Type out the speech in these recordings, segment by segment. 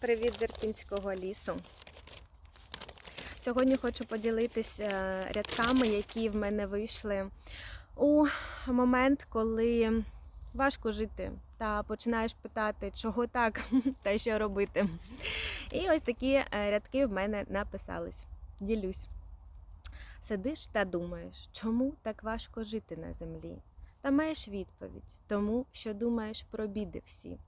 Привіт з Ірпінського лісу. Сьогодні хочу поділитися рядками, які в мене вийшли у момент, коли важко жити, та починаєш питати, чого так та що робити. І ось такі е, рядки в мене написались. Ділюсь. Сидиш та думаєш, чому так важко жити на землі? Та маєш відповідь, тому що думаєш про біди всі.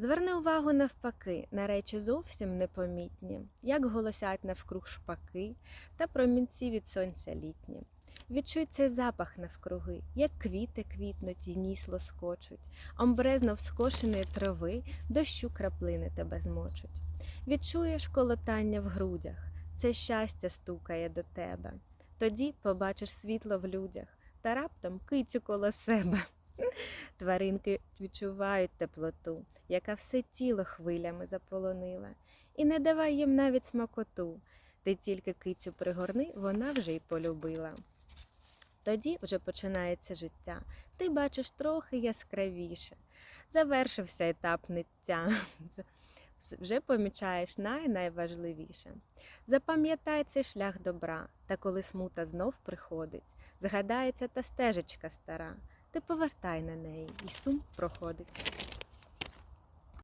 Зверни увагу навпаки на речі зовсім непомітні, як голосять навкруг шпаки та промінці від сонця літні. Відчуй цей запах навкруги, як квіти квітнуть і ніс лоскочуть, омбрезно вскошеної трави, дощу краплини тебе змочуть. Відчуєш колотання в грудях, це щастя стукає до тебе. Тоді побачиш світло в людях та раптом кицю коло себе. Тваринки відчувають теплоту, яка все тіло хвилями заполонила, і не давай їм навіть смакоту. Ти тільки кицю пригорни, вона вже й полюбила. Тоді вже починається життя. Ти бачиш трохи яскравіше. Завершився етап ниття. Вже помічаєш най-найважливіше. Запам'ятай цей шлях добра, та коли смута знов приходить, згадається та стежечка стара, ти повертай на неї, і сум проходить.